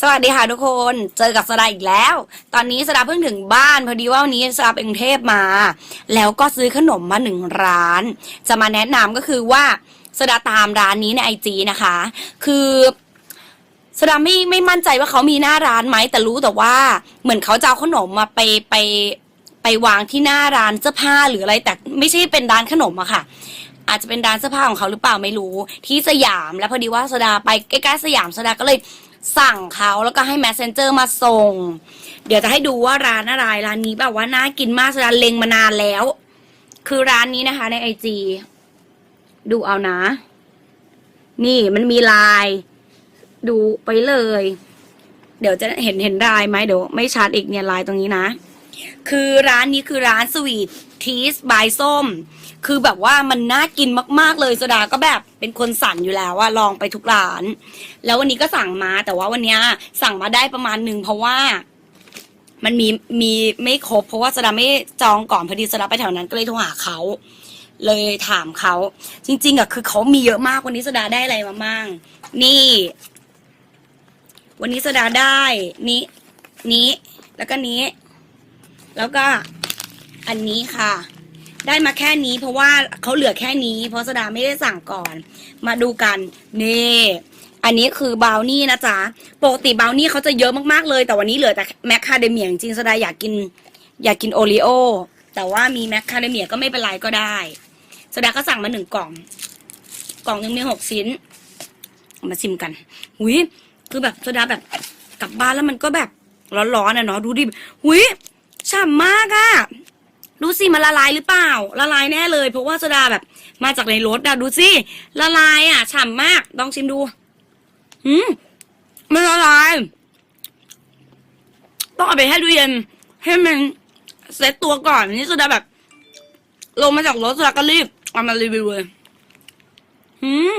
สวัสดีค่ะทุกคนเจอกับสดาอีกแล้ว ตอนนี้สดาเพิ่งถึงบ้านพอดีว่าวันนี้สดาไปกรุงเทพมา แล้วก็ซื้อขนมมาหนึ่งร้าน จะมาแนะนำก็คือว่าสดาตามร้านนี้ในไอจีนะคะ คือสดาไม่ไม่มั่นใจว่าเขามีหน้าร้านไหมแต่รู้แต่ว่าเหมือนเขาจะเอาขนมมาไปไปไปวางที่หน้าร้านเสื้อผ้าหรืออะไรแต่ไม่ใช่เป็นร้านขนมอะค่ะ อาจจะเป็นร้านเสื้อผ้าของเขาหรือเปล่าไม่รู้ ที่สยามแล้วพอดีว่าสดาไปใกล้ๆสยามสดาก็เลยสั่งเขาแล้วก็ให้ messenger มาส่ง เดี๋ยวจะให้ดูว่าร้านอะไรร้านนี้แบบว่าน่ากินมากสดาเล็งมานานแล้ว คือร้านนี้นะคะในไอจีดูเอานะ นี่มันมีลาย ดูไปเลย เดี๋ยวจะเห็นเห็นลายไหมเดี๋ยวไม่ชัดอีกเนี่ยลายตรงนี้นะ คือร้านนี้คือร้านสวีท ทีสบายส้ม คือแบบว่ามันน่ากินมาก ๆ เลยโซดาก็แบบเป็นคนสั่นอยู่แล้วว่าลองไปทุกร้าน แล้ววันนี้ก็สั่งมาแต่ว่าวันนี้สั่งมาได้ประมาณหนึ่งเพราะว่ามันมีมีไม่ครบ เพราะว่าโซดาไม่จองก่อนพอดีโซดาไปแถวนั้นก็เลยโทรหาเขาเลยถามเขาจริง ๆอะคือเขามีเยอะมากวันนี้โซดาได้อะไรมาบ้างนี่ วันนี้โซดาได้นี้นี้แล้วก็นี้ แล้วก็ อันนี้ค่ะ ได้มาแค่นี้เพราะว่าเขาเหลือแค่นี้ เพราะสดาไม่ได้สั่งก่อน มาดูกันนี่อันนี้คือบราวนี่นะจ๊ะปกติบราวนี่เขาจะเยอะมากๆเลย แต่วันนี้เหลือแต่แมคคาเดเมียจริงๆสดาอยากกิน อยากกินโอรีโอแต่ว่ามีแมคคาเดเมียก็ไม่เป็นไรก็ได้สดาก็สั่งมาหนึ่งกล่อง กล่องหนึ่งมีหกชิ้น มาชิมกันหุยคือแบบสดาแบบกลับบ้านแล้วมันก็แบบร้อนๆอะเนาะดูดิหุยฉ่ำมากอะ ดูสิมันละลายหรือเปล่า ละลายแน่เลย เพราะว่าโซดาแบบ มาจากในรถอะดูสิละลายอะฉ่ำมากลองชิมดูหืมมันละลาย ต้องเอาไปให้ดูเย็นให้มันเซตตัวก่อนนี่โซดาแบบ ลงมาจากรถโซดาก็รีบเอามารีวิวเลยหืม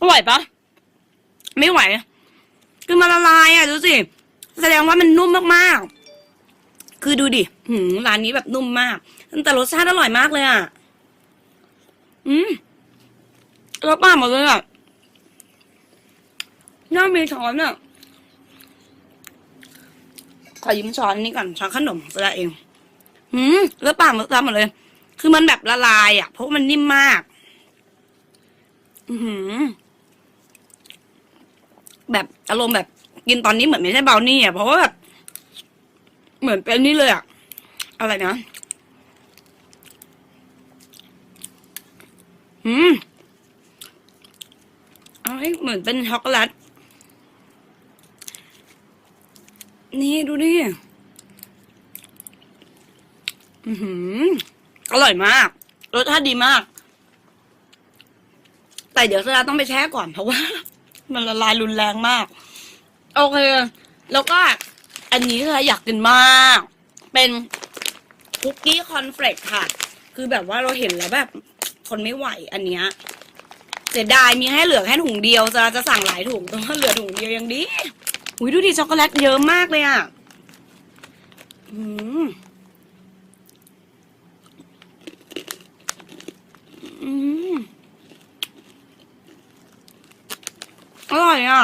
อร่อยปะไม่ไหว คือมันละลายอะดูสิ แสดงว่ามันนุ่มมากๆ คือดูดิหืมร้านนี้แบบนุ่มมาก แต่รสชาติอร่อยมากเลยอะ อืมรสมากหมดเลยอะน่ามีช้อนอะ ขอยิ้มช้อนนี้ก่อนช้อนขนมตัวเองหืมรสปากรสตามหมดเลย คือมันแบบละลาย อะ เพราะมันนิ่มมาก อือหือแบบอารมณ์แบบกินตอนนี้เหมือนไม่ใช่เบลนี่อะ เพราะว่าแบบ เหมือนเป็นนี่เลยอะอะไรนะ อืมเอาให้เหมือนเป็นช็อกโกแลต นี่ดูดิ อือหือ อร่อยมาก รสชาติดีมาก แต่เดี๋ยวสดาต้องไปแช่ก่อนเพราะว่า มันละลายรุนแรงมาก โอเค แล้วก็ อันนี้ค่ะอยากกินมาก เป็นคุกกี้คอนเฟลกค่ะ คือแบบว่าเราเห็นแล้วแบบทนไม่ไหวอันเนี้ยเสียดายมีให้เหลือแค่ถุงเดียวจะจะสั่งหลายถุงแต่ว่าเหลือถุงเดียวยังดีอุ้ยดูดิช็อกโกแลตเยอะมากเลยอะอืมอืมอร่อยอะ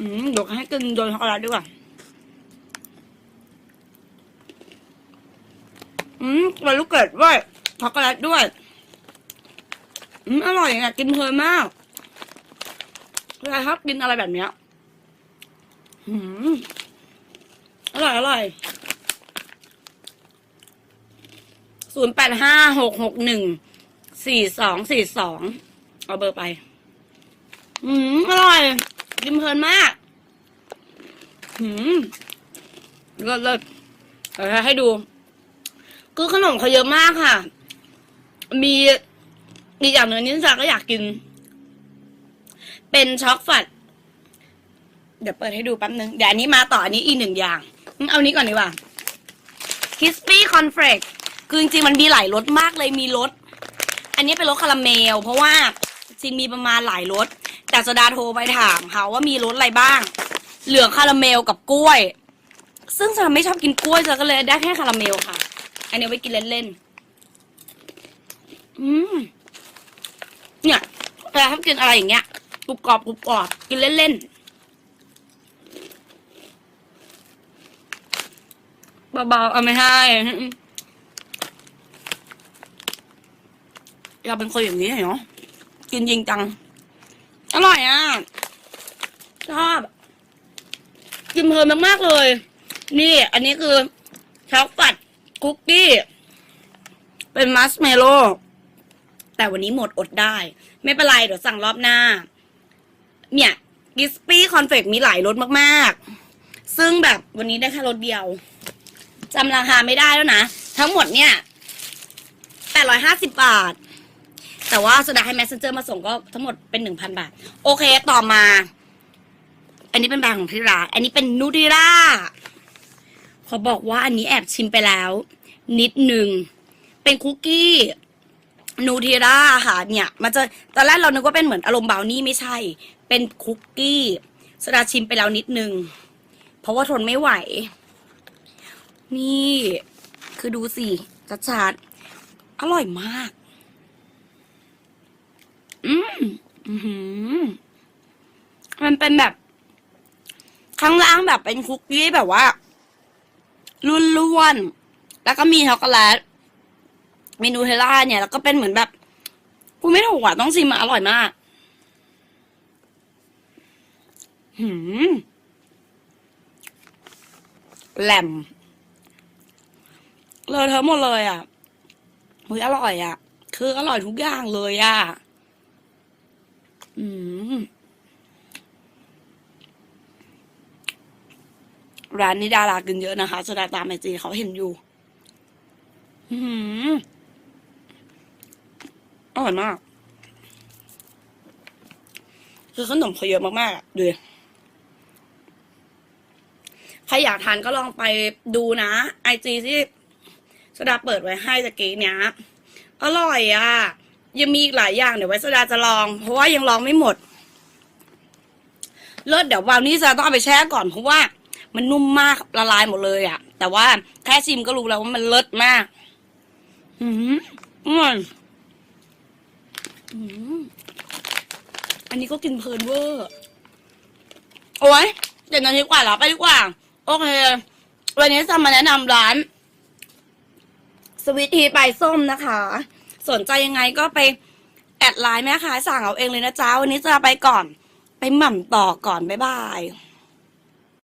อืมเดี๋ยวให้กินโดนช็อกโกแลตดีกว่า อืมเป็นลูกเกดด้วยช็อกโกแลตด้วย อืมอร่อยอะกินเพลินมากเวลาชอบกินอะไรแบบเนี้ยอืมอร่อยอร่อยศูนย์แปดห้าหกหกหนึ่งสี่สองสี่สองเอาเบอร์ไป อืมอร่อยกินเพลินมาก อืมเลิศเลิศเดี๋ยวให้ดู คือขนมเขาเยอะมากค่ะ มีอีกอย่างหนึ่งนิสาก็อยากกิน เป็นช็อกฟัด เดี๋ยวเปิดให้ดูแป๊บนึง เดี๋ยวอันนี้มาต่ออันนี้อีกหนึ่งอย่าง เอานี้ก่อนดีกว่าคิสปี้คอนเฟลกคือจริงๆมันมีหลายรสมากเลยมีรสอันนี้เป็นรสคาราเมล เพราะว่าจริงมีประมาณหลายรสแต่สดาโทรไปถามเขาว่ามีรสอะไรบ้าง เหลือคาราเมลกับกล้วย ซึ่งสดาไม่ชอบกินกล้วยสดาก็เลยได้แค่คาราเมลค่ะ อันนี้ไว้กินเล่นๆอืมเนี่ยเวลาท่านกินอะไรอย่างเงี้ยกรุบกรอบกรุบกรอบกินเล่นๆเบาๆเอาไม่ให้เราเป็นคนอย่างนี้เหรอกินยิงจัง อร่อยอะ ชอบ กินเพลินมากๆเลย นี่ อันนี้คือช็อกกัด คุกกี้ เป็นมัสเมโล่แต่วันนี้หมดอดได้ ไม่เป็นไร เดี๋ยวสั่งรอบหน้า เนี่ยกิสปี้คอนเฟกมีหลายรสมากๆ ซึ่งแบบวันนี้ได้แค่รสเดียวจำราคาไม่ได้แล้วนะ ทั้งหมดเนี่ยแปดร้อยห้าสิบบาท แต่ว่าสดาให้ messenger มาส่งก็ทั้งหมดเป็นหนึ่งพันบาท โอเคต่อมา อันนี้เป็นแบรนด์ของที่ร้านอันนี้เป็นนูดิล่า ขอบอกว่าอันนี้แอบชิมไปแล้ว นิดหนึ่ง เป็นคุกกี้นูเทล่าค่ะเนี่ย มันจะตอนแรกเรานึกว่าเป็นเหมือนอารมณ์บาวนี่ไม่ใช่ เป็นคุกกี้สดาชิมไปแล้วนิดนึง เพราะว่าทนไม่ไหว นี่ คือดูสิชัดๆอร่อยมาก อืมอือหือมันเป็นแบบ ข้างล่างแบบเป็นคุกกี้แบบว่า ล้วน แล้วก็มีช็อกโกแลตเมนูเทล่าเนี่ย แล้วก็เป็นเหมือนแบบกูไม่ถูกอะต้องชิมอะอร่อยมาก หืมแหลม เลยเธอหมดเลยอะเฮ้ยอร่อยอะ คืออร่อยทุกอย่างเลยอะ อืม ร้านนี้ดารากินเยอะนะคะสดาตามไอจีเขาเห็นอยู่อืมอร่อยมาก คือขนมเขาเยอะมากๆอะดูใครอยากทานก็ลองไปดูนะไอจีที่สดาเปิดไว้ให้ตะกี้เนี้ยอร่อยอะ ยังมีอีกหลายอย่างเดี๋ยวไว้สดาจะลอง เพราะว่ายังลองไม่หมดเลิศเดี๋ยววาวนี้สดาต้องเอาไปแช่ก่อนเพราะว่า มันนุ่มมากละลายหมดเลยอะแต่ว่าแค่ชิมก็รู้แล้วว่ามันเลิศมาก อืมอร่อยอันนี้ก็กินเพลินเวอร์โอ้ยเจ็ดนาทีกว่าแล้วไปดีกว่า โอเค วันนี้จะมาแนะนำร้าน สวิตทีปลายส้มนะคะ สนใจยังไงก็ไปแอดไลน์แม่ค้าสั่งเอาเองเลยนะจ๊ะวันนี้จะไปก่อน ไปหม่ำต่อก่อน บ๊ายบาย